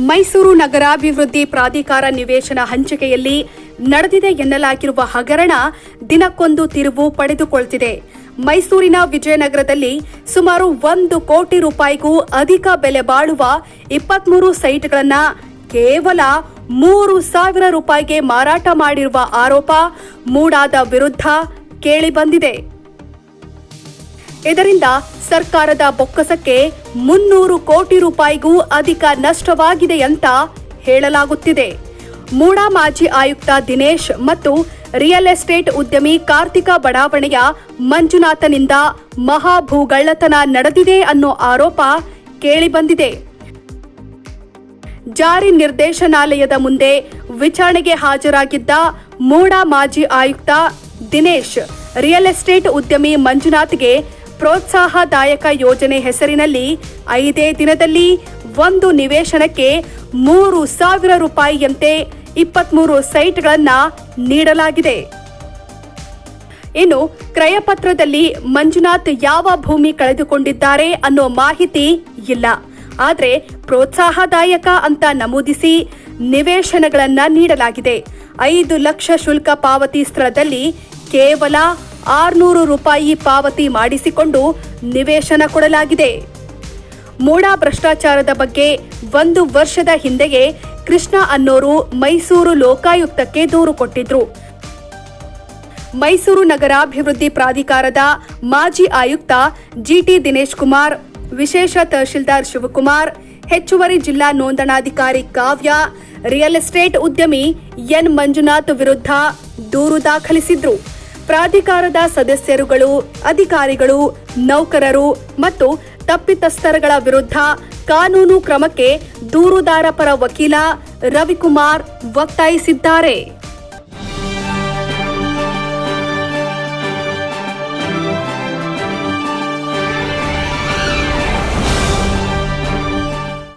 ಮೈಸೂರು ನಗರಾಭಿವೃದ್ಧಿ ಪ್ರಾಧಿಕಾರ ನಿವೇಶನ ಹಂಚಿಕೆಯಲ್ಲಿ ನಡೆದಿದೆ ಎನ್ನಲಾಗಿರುವ ಹಗರಣ ದಿನಕ್ಕೊಂದು ತಿರುವು ಪಡೆದುಕೊಳ್ತಿದೆ. ಮೈಸೂರಿನ ವಿಜಯನಗರದಲ್ಲಿ ಸುಮಾರು ಒಂದು ಕೋಟಿ ರೂಪಾಯಿಗೂ ಅಧಿಕ ಬೆಲೆ ಬಾಳುವ ಇಪ್ಪತ್ಮೂರು ಸೈಟ್ಗಳನ್ನು ಕೇವಲ ಮೂರು ಸಾವಿರ ರೂಪಾಯಿಗೆ ಮಾರಾಟ ಮಾಡಿರುವ ಆರೋಪ ಮೂಡಾದ ವಿರುದ್ಧ ಕೇಳಿಬಂದಿದೆ ಇದರಿಂದ ಸರ್ಕಾರದ ಬೊಕ್ಕಸಕ್ಕೆ ಮುನ್ನೂರು ಕೋಟಿ ರೂಪಾಯಿಗೂ ಅಧಿಕ ನಷ್ಟವಾಗಿದೆ ಅಂತ ಹೇಳಲಾಗುತ್ತಿದೆ. ಮೂಡಾ ಮಾಜಿ ಆಯುಕ್ತ ದಿನೇಶ್ ಮತ್ತು ರಿಯಲ್ ಎಸ್ಟೇಟ್ ಉದ್ಯಮಿ ಕಾರ್ತಿಕ ಬಡಾವಣೆಯ ಮಂಜುನಾಥನಿಂದ ಮಹಾಭೂಗಳ್ಳತನ ನಡೆದಿದೆ ಅನ್ನೋ ಆರೋಪ ಕೇಳಿಬಂದಿದೆ. ಜಾರಿ ನಿರ್ದೇಶನಾಲಯದ ಮುಂದೆ ವಿಚಾರಣೆಗೆ ಹಾಜರಾಗಿದ್ದ ಮೂಡಾ ಮಾಜಿ ಆಯುಕ್ತ ದಿನೇಶ್, ರಿಯಲ್ ಎಸ್ಟೇಟ್ ಉದ್ಯಮಿ ಮಂಜುನಾಥ್ಗೆ ಪ್ರೋತ್ಸಾಹದಾಯಕ ಯೋಜನೆ ಹೆಸರಿನಲ್ಲಿ ಐದೇ ದಿನದಲ್ಲಿ ಒಂದು ನಿವೇಶನಕ್ಕೆ ಮೂರು ಸಾವಿರ ರೂಪಾಯಿಯಂತೆ ಇಪ್ಪತ್ಮೂರು ಸೈಟ್ಗಳನ್ನು ನೀಡಲಾಗಿದೆ. ಇನ್ನು ಕ್ರಯಪತ್ರದಲ್ಲಿ ಮಂಜುನಾಥ್ ಯಾವ ಭೂಮಿ ಕಳೆದುಕೊಂಡಿದ್ದಾರೆ ಅನ್ನೋ ಮಾಹಿತಿ ಇಲ್ಲ. ಆದರೆ ಪ್ರೋತ್ಸಾಹದಾಯಕ ಅಂತ ನಮೂದಿಸಿ ನಿವೇಶನಗಳನ್ನು ನೀಡಲಾಗಿದೆ. ಐದು ಲಕ್ಷ ಶುಲ್ಕ ಪಾವತಿ ಸ್ಥಳದಲ್ಲಿ ಕೇವಲ ಆರ್ನೂರು ರೂಪಾಯಿ ಪಾವತಿ ಮಾಡಿಸಿಕೊಂಡು ನಿವೇಶನ ಕೊಡಲಾಗಿದೆ. ಮೂಡಾ ಭ್ರಷ್ಟಾಚಾರದ ಬಗ್ಗೆ ಒಂದು ವರ್ಷದ ಹಿಂದೆಯೇ ಕೃಷ್ಣ ಅನ್ನೋರು ಮೈಸೂರು ಲೋಕಾಯುಕ್ತಕ್ಕೆ ದೂರು ಕೊಟ್ಟಿದ್ರು. ಮೈಸೂರು ನಗರಾಭಿವೃದ್ಧಿ ಪ್ರಾಧಿಕಾರದ ಮಾಜಿ ಆಯುಕ್ತ ಜಿಟಿ ದಿನೇಶ್ ಕುಮಾರ್, ವಿಶೇಷ ತಹಶೀಲ್ದಾರ್ ಶಿವಕುಮಾರ್, ಹೆಚ್ಚುವರಿ ಜಿಲ್ಲಾ ನೋಂದಣಾಧಿಕಾರಿ ಕಾವ್ಯ, ರಿಯಲ್ ಎಸ್ಟೇಟ್ ಉದ್ಯಮಿ ಎನ್. ಮಂಜುನಾಥ್ ವಿರುದ್ಧ ದೂರು ದಾಖಲಿಸಿದ್ರು. ಪ್ರಾಧಿಕಾರದ ಸದಸ್ಯರುಗಳು ಅಧಿಕಾರಿಗಳು ನೌಕರರು ಮತ್ತು ತಪ್ಪಿತಸ್ಥರಗಳ ವಿರುದ್ಧ ಕಾನೂನು ಕ್ರಮಕ್ಕೆ ದೂರುದಾರ ಪರ ವಕೀಲ ರವಿಕುಮಾರ್ ಒತ್ತಾಯಿಸಿದ್ದಾರೆ.